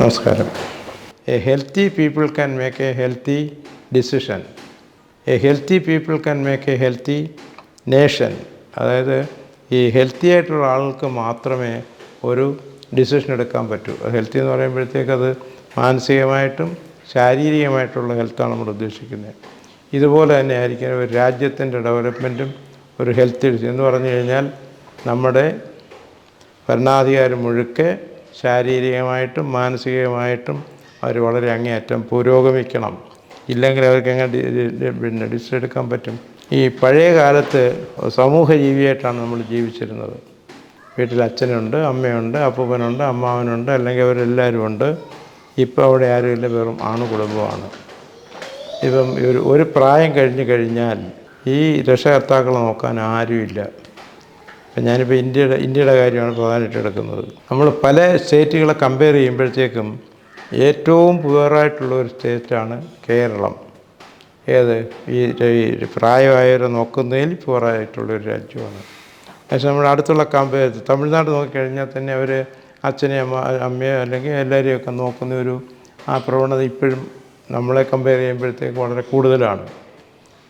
നമസ്കാരം. A healthy people can make a healthy decision a healthy people can make a healthy nation അതായത് ഈ healthy ആയിട്ടുള്ള ആളുകൾക്ക് മാത്രമേ ഒരു ഡിസിഷൻ എടുക്കാൻ പറ്റൂ. ഹെൽത്തി എന്ന് പറയുമ്പോഴത്തേക്ക് അത് മാനസികമായിട്ടും ശാരീരികമായിട്ടുള്ള ഹെൽത്താണ് നമ്മൾ ഉദ്ദേശിക്കുന്നത്. ഇതുപോലെ തന്നെ ആയിരിക്കും ഒരു രാജ്യത്തിന്റെ ഡെവലപ്മെന്റും ഒരു ഹെൽത്ത് എന്ന് പറഞ്ഞു കഴിഞ്ഞാൽ നമ്മുടെ ഭരണാധികാരം മുഴുക്കെ ശാരീരികമായിട്ടും മാനസികമായിട്ടും അവർ വളരെ അങ്ങേയറ്റം പുരോഗമിക്കണം. ഇല്ലെങ്കിൽ അവർക്ക് എങ്ങനെ പിന്നെ ഡിസിഷൻ എടുക്കാൻ പറ്റും? ഈ പഴയ കാലത്ത് സമൂഹ ജീവിയായിട്ടാണ് നമ്മൾ ജീവിച്ചിരുന്നത്. വീട്ടിൽ അച്ഛനുണ്ട് അമ്മയുണ്ട് അപ്പൂപ്പനുണ്ട് അമ്മാവനുണ്ട് അല്ലെങ്കിൽ അവരെല്ലാവരും ഉണ്ട്. ഇപ്പോൾ അവിടെ ആരുമില്ല വെറും ആണ് കുടുംബമാണ്. ഇപ്പം ഒരു ഒരു പ്രായം കഴിഞ്ഞ് കഴിഞ്ഞാൽ ഈ രക്ഷകർത്താക്കളെ നോക്കാൻ ആരുമില്ല. ഇപ്പം ഞാനിപ്പോൾ ഇന്ത്യയുടെ ഇന്ത്യയുടെ കാര്യമാണ് പ്രധാനമായിട്ട് എടുക്കുന്നത്. നമ്മൾ പല സ്റ്റേറ്റുകളെ കമ്പയർ ചെയ്യുമ്പോഴത്തേക്കും ഏറ്റവും പുവറായിട്ടുള്ള ഒരു സ്റ്റേറ്റാണ് കേരളം. ഏത്? ഈ പ്രായമായവരെ നോക്കുന്നതിൽ പുവറായിട്ടുള്ളൊരു രാജ്യമാണ്. പക്ഷേ നമ്മുടെ അടുത്തുള്ള കമ്പയർ തമിഴ്നാട് നോക്കിക്കഴിഞ്ഞാൽ തന്നെ അവർ അച്ഛനെയും അമ്മ അമ്മയോ അല്ലെങ്കിൽ എല്ലാവരെയൊക്കെ നോക്കുന്ന ഒരു ആ പ്രവണത ഇപ്പോഴും നമ്മളെ കമ്പയർ ചെയ്യുമ്പോഴത്തേക്ക് വളരെ കൂടുതലാണ്.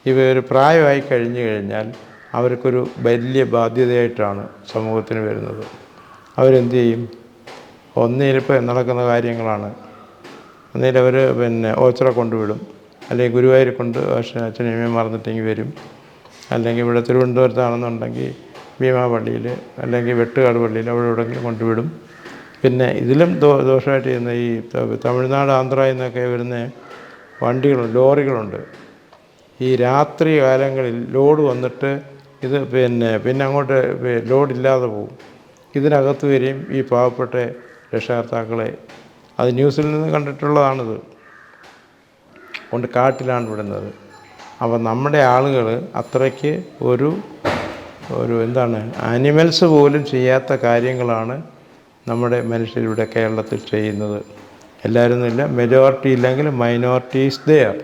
ഇവർ പ്രായമായി കഴിഞ്ഞു കഴിഞ്ഞാൽ അവർക്കൊരു വലിയ ബാധ്യതയായിട്ടാണ് സമൂഹത്തിന് വരുന്നത്. അവരെന്ത് ചെയ്യും? ഒന്നിലിപ്പോൾ നടക്കുന്ന കാര്യങ്ങളാണ്. ഒന്നിൽ അവർ പിന്നെ ഓച്ചറ കൊണ്ടുവിടും. അല്ലെങ്കിൽ ഗുരുവായൂർ കൊണ്ട് അമ്മയും മറന്നിട്ടെങ്കിൽ വരും. അല്ലെങ്കിൽ ഇവിടെ തിരുവനന്തപുരത്താണെന്നുണ്ടെങ്കിൽ ഭീമാ പള്ളിയിൽ അല്ലെങ്കിൽ വെട്ടുകാട് പള്ളിയിൽ അവിടെ എവിടെയെങ്കിലും കൊണ്ടുവിടും. പിന്നെ ഇതിലും ദോ ദോഷമായിട്ട് ചെയ്യുന്ന ഈ തമിഴ്നാട് ആന്ധ്ര എന്നൊക്കെ വരുന്ന വണ്ടികളുണ്ട് ലോറികളുണ്ട്. ഈ രാത്രി കാലങ്ങളിൽ ലോഡ് വന്നിട്ട് ഇത് പിന്നെ പിന്നെ അങ്ങോട്ട് ലോഡില്ലാതെ പോകും ഇതിനകത്ത് വരെയും ഈ പാവപ്പെട്ട രക്ഷകർത്താക്കളെ അത് ന്യൂസിൽ നിന്ന് കണ്ടിട്ടുള്ളതാണിത്. കൊണ്ട് കാട്ടിലാണ് വിടുന്നത്. അപ്പോൾ നമ്മുടെ ആളുകൾ അത്രയ്ക്ക് ഒരു ഒരു എന്താണ് ആനിമൽസ് പോലും ചെയ്യാത്ത കാര്യങ്ങളാണ് നമ്മുടെ മനുഷ്യരിവിടെ കേരളത്തിൽ ചെയ്യുന്നത്. എല്ലാവരും ഇല്ല മെജോറിറ്റി ഇല്ലെങ്കിൽ മൈനോറിറ്റീസ് ദെയർ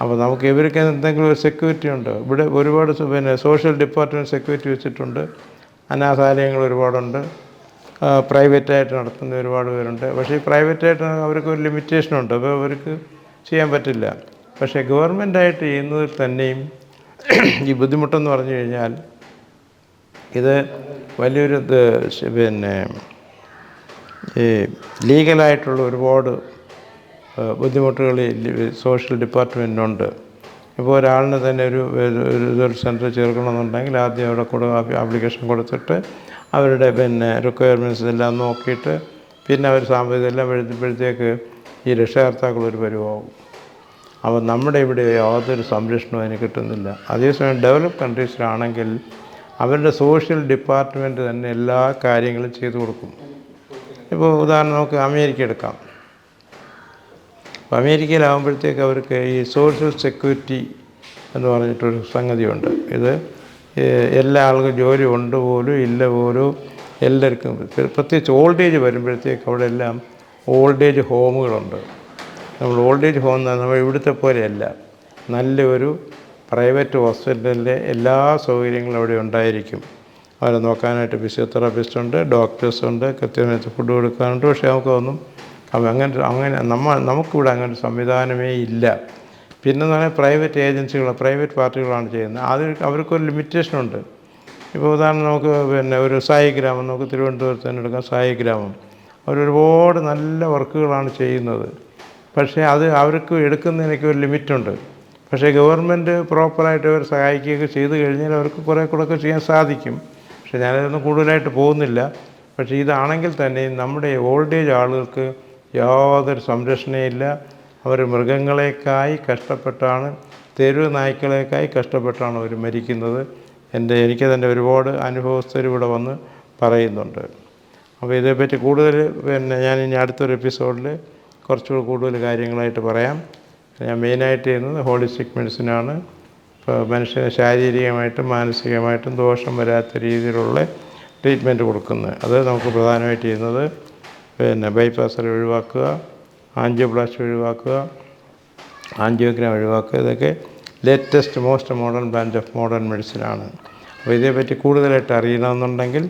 അപ്പോൾ നമുക്ക് ഇവർക്ക് എന്തെങ്കിലും ഒരു സെക്യൂരിറ്റി ഉണ്ട്. ഇവിടെ ഒരുപാട് പിന്നെ സോഷ്യൽ ഡിപ്പാർട്ട്മെന്റ് സെക്യൂരിറ്റി വെച്ചിട്ടുണ്ട്. അനാഥാലയങ്ങൾ ഒരുപാടുണ്ട്. പ്രൈവറ്റായിട്ട് നടത്തുന്ന ഒരുപാട് പേരുണ്ട്. പക്ഷേ ഈ പ്രൈവറ്റായിട്ട് അവർക്ക് ഒരു ലിമിറ്റേഷനുണ്ട് അപ്പോൾ അവർക്ക് ചെയ്യാൻ പറ്റില്ല. പക്ഷേ ഗവൺമെന്റായിട്ട് ചെയ്യുന്നതിൽ തന്നെയും ഈ ബുദ്ധിമുട്ടെന്ന് പറഞ്ഞു കഴിഞ്ഞാൽ ഇത് വലിയൊരു പിന്നെ ഈ ലീഗലായിട്ടുള്ള ഒരുപാട് ബുദ്ധിമുട്ടുകൾ സോഷ്യൽ ഡിപ്പാർട്ട്മെന്റിനുണ്ട്. ഇപ്പോൾ ഒരാളിന് തന്നെ ഒരു ഒരു- സെന്ററിൽ ചേർക്കണമെന്നുണ്ടെങ്കിൽ ആദ്യം അവിടെ കൂടെ ആപ്ലിക്കേഷൻ കൊടുത്തിട്ട് അവരുടെ പിന്നെ റിക്വയർമെന്റ്സ് എല്ലാം നോക്കിയിട്ട് പിന്നെ അവർ സാമ്പത്തികം എല്ലാം എഴുതുമ്പോഴത്തേക്ക് ഈ രക്ഷകർത്താക്കൾ ഒരു പരിവാകും അപ്പോൾ നമ്മുടെ ഇവിടെ യാതൊരു സംരക്ഷണവും അതിന് കിട്ടുന്നില്ല. അതേസമയം ഡെവലപ്പ് കൺട്രീസിലാണെങ്കിൽ അവരുടെ സോഷ്യൽ ഡിപ്പാർട്ട്മെന്റ് തന്നെ എല്ലാ കാര്യങ്ങളും ചെയ്തു കൊടുക്കും. ഇപ്പോൾ ഉദാഹരണം നമുക്ക് അമേരിക്ക എടുക്കാം. അപ്പോൾ അമേരിക്കയിലാകുമ്പോഴത്തേക്ക് അവർക്ക് ഈ സോഷ്യൽ സെക്യൂരിറ്റി എന്ന് പറഞ്ഞിട്ടൊരു സംഗതിയുണ്ട്. ഇത് എല്ലാ ആൾക്കും ജോലി ഉണ്ട് പോലും ഇല്ല പോലും എല്ലാവർക്കും പ്ര- പ്രത്യേകിച്ച് ഓൾഡ് ഏജ് വരുമ്പോഴത്തേക്ക് അവിടെ എല്ലാം ഓൾഡ് ഏജ് ഹോമുകളുണ്ട്. നമ്മൾ ഓൾഡ് ഏജ് ഹോം എന്ന് പറഞ്ഞാൽ നമ്മൾ ഇവിടുത്തെ പോലെയല്ല. നല്ലൊരു പ്രൈവറ്റ് ഹോസ്പിറ്റലിലെ എല്ലാ സൗകര്യങ്ങളും അവിടെ ഉണ്ടായിരിക്കും. അവരെ നോക്കാനായിട്ട് ഫിസിയോതെറാപ്പിസ്റ്റ് ഉണ്ട് ഡോക്ടേഴ്സ് ഉണ്ട് കൃത്യമായിട്ട് ഫുഡ് കൊടുക്കാനുണ്ട്. പക്ഷേ നമുക്കൊന്നും അവ- അങ്ങനെ അങ്ങനെ നമ്മ നമുക്കിവിടെ അങ്ങനെ സംവിധാനമേ ഇല്ല. പിന്നെ പറഞ്ഞാൽ പ്രൈവറ്റ് ഏജൻസികൾ പ്രൈവറ്റ് പാർട്ടികളാണ് ചെയ്യുന്നത്. അത് അവർക്കൊരു ലിമിറ്റേഷനുണ്ട്. ഇപ്പോൾ ഉദാഹരണം നമുക്ക് പിന്നെ ഒരു സായി ഗ്രാമം നമുക്ക് തിരുവനന്തപുരത്ത് തന്നെ എടുക്കാം സായി ഗ്രാമം. അവരൊരുപാട് നല്ല വർക്കുകളാണ് ചെയ്യുന്നത്. പക്ഷേ അത് അവർക്ക് എടുക്കുന്നതിനൊക്കെ ഒരു ലിമിറ്റുണ്ട്. പക്ഷേ ഗവൺമെന്റ് പ്രോപ്പറായിട്ട് അവർ സഹായിക്കുകയൊക്കെ ചെയ്തു കഴിഞ്ഞാൽ അവർക്ക് കുറേ കൂടെ ഒക്കെ ചെയ്യാൻ സാധിക്കും. പക്ഷേ ഞാനതൊന്നും കൂടുതലായിട്ട് പോകുന്നില്ല. പക്ഷേ ഇതാണെങ്കിൽ തന്നെ നമ്മുടെ ഓൾഡ് ഏജ് ആളുകൾക്ക് യാതൊരു സംരക്ഷണയില്ല. അവർ മൃഗങ്ങളെക്കായി കഷ്ടപ്പെട്ടാണ് തെരുവ് നായ്ക്കളേക്കായി കഷ്ടപ്പെട്ടാണ് അവർ മരിക്കുന്നത്. എന്റെ എനിക്ക് തന്നെ ഒരുപാട് അനുഭവസ്ഥർ ഇവിടെ വന്ന് പറയുന്നുണ്ട്. അപ്പോൾ ഇതേപ്പറ്റി കൂടുതൽ പിന്നെ ഞാൻ ഇനി അടുത്തൊരു എപ്പിസോഡിൽ കുറച്ചുകൂടി കൂടുതൽ കാര്യങ്ങളായിട്ട് പറയാം. ഞാൻ മെയിനായിട്ട് ചെയ്യുന്നത് ഹോളിസ്റ്റിക് മെഡിസിനാണ്. ഇപ്പോൾ മനുഷ്യന് ശാരീരികമായിട്ടും മാനസികമായിട്ടും ദോഷം വരാത്ത രീതിയിലുള്ള ട്രീറ്റ്മെന്റ് കൊടുക്കുന്നത്. അത് നമുക്ക് പ്രധാനമായിട്ട് ചെയ്യുന്നത് പിന്നെ ബൈപ്പാസർ ഒഴിവാക്കുക ആൻജിയോപ്ലാസ്റ്റി ഒഴിവാക്കുക ആൻജിയോഗ്രാം ഒഴിവാക്കുക. ഇതൊക്കെ latest most modern branch of modern മെഡിസിനാണ് അപ്പോൾ ഇതേപ്പറ്റി കൂടുതലായിട്ട് അറിയണമെന്നുണ്ടെങ്കിൽ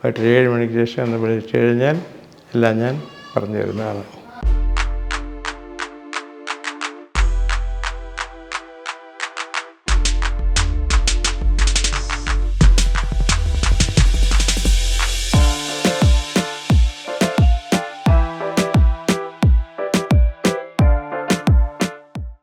വൈകിട്ട് ഏഴ് മണിക്ക് ശേഷം ഒന്ന് വിളിച്ചു കഴിഞ്ഞാൽ എല്ലാം ഞാൻ പറഞ്ഞു തരുന്നതാണ്.